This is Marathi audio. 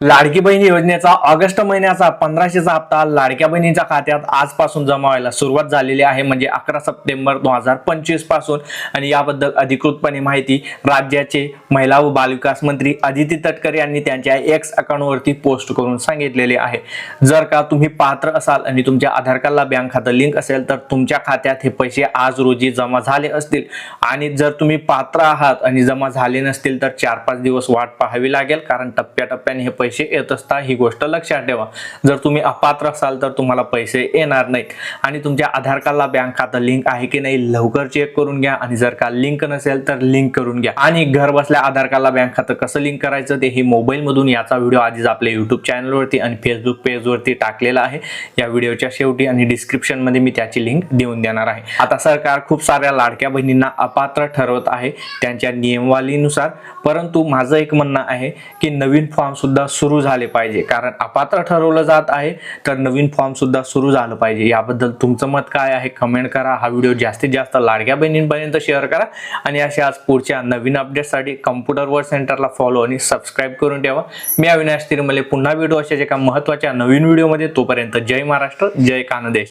लाडकी बहीण योजनेचा ऑगस्ट महिन्याचा पंधराशेचा हप्ता लाडक्या बहिणीच्या खात्यात आजपासून जमा व्हायला सुरुवात झालेली आहे. म्हणजे अकरा सप्टेंबर दोन हजार पंचवीसपासून आणि याबद्दल अधिकृतपणे माहिती राज्याचे महिला व बालविकास मंत्री अदिती तटकरे यांनी त्यांच्या एक्स अकाउंटवरती पोस्ट करून सांगितलेले आहे. जर का तुम्ही पात्र असाल आणि तुमच्या आधार कार्डला बँक खातं लिंक असेल तर तुमच्या खात्यात हे पैसे आज रोजी जमा झाले असतील. आणि जर तुम्ही पात्र आहात आणि जमा झाले नसतील तर चार पाच दिवस वाट पाहावी लागेल कारण टप्प्याटप्प्याने हे पैसे पैसे येत असता ही गोष्ट लक्षात ठेवा. जर तुम्ही अपात्र असाल तर तुम्हाला पैसे येणार नाहीत. आणि तुमच्या आधार कार्डला बँक खातं लिंक आहे की नाही लवकर चेक करून घ्या. आणि जर का लिंक नसेल तर लिंक करून घ्या. आणि घर बसल्या आधार कार्डला बँक खातं कसं लिंक करायचं ते ही मोबाईल मधून याचा व्हिडिओ आधीच आपल्या युट्यूब चॅनलवरती आणि फेसबुक पेजवरती टाकलेला आहे. या व्हिडिओच्या शेवटी आणि डिस्क्रिप्शनमध्ये मी त्याची लिंक देऊन देणार आहे. आता सरकार खूप साऱ्या लाडक्या बहिणींना अपात्र ठरवत आहे. त्यांच्या नियमवालीनुसार. परंतु माझं एक म्हणणं आहे की नवीन फॉर्म सुद्धा सुरू झाले पाहिजे. कारण अपात्र ठरवलं जात आहे तर नवीन फॉर्म सुद्धा सुरू झालं पाहिजे. याबद्दल तुमचं मत काय आहे? कमेंट करा. हा व्हिडिओ जास्तीत जास्त लाडक्या बहिणींपर्यंत शेअर करा. आणि अशा आज पुढच्या नवीन अपडेटसाठी कम्प्युटर वर्ड सेंटरला फॉलो आणि सबस्क्राईब करून ठेवा. मी अविनाश तिरमले. पुन्हा व्हिडिओ अशाच एका महत्त्वाच्या नवीन व्हिडिओमध्ये तोपर्यंत जय महाराष्ट्र जय कानदेश.